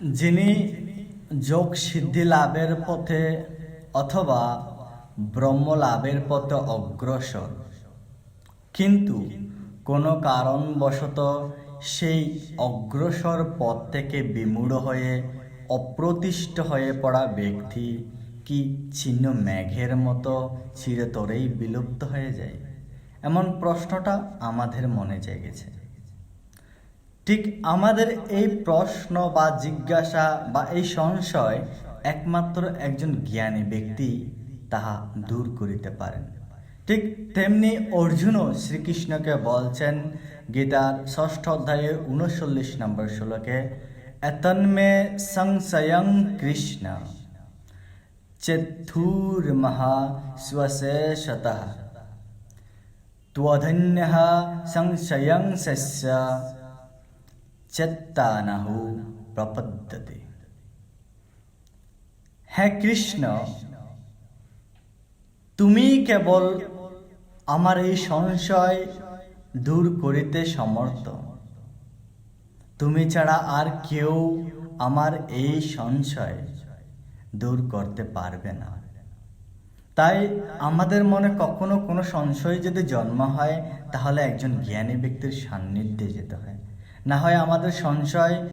যিনি যোগ সিদ্ধি লাভের পথে অথবা ব্রহ্ম লাভের পথে অগ্রসর। কিন্তু কোনো কারণবশত সেই অগ্রসর পথ থেকে বিমূঢ় হয়ে, অপ্রতিষ্ঠ হয়ে পড়া ব্যক্তি কি ছিন্ন মেঘের মতো চিরতরেই বিলুপ্ত হয়ে যায়? এমন প্রশ্নটা আমাদের মনে জেগেছে। ঠিক আমাদের এই প্রশ্ন বা জিজ্ঞাসা বা এই সংশয় একমাত্র একজন জ্ঞানী ব্যক্তি তাহা দূর করিতে পারেন ঠিক তেমনি অর্জুনও শ্রীকৃষ্ণকে বলছেন গীতার ষষ্ঠ অধ্যায়ের উনচল্লিশ নম্বর শ্লোকে এতন্মে সংশয়ং কৃষ্ণ চেথুর্মহা स्वशेषतः त्वधन्यः संशयं शस्य চেত্তানাহু প্রপদ্যতে হ্যাঁ কৃষ্ণ, তুমি কেবল আমার এই সংশয় দূর করিতে সমর্থ। তুমি ছাড়া আর কেউ আমার এই সংশয় দূর করতে পারবে না। তাই আমাদের মনে কখনো কোনো সংশয় যদি জন্ম হয়, তাহলে একজন জ্ঞানী ব্যক্তির সান্নিধ্যে যেতে হয়। না হয় আমাদের সংশয়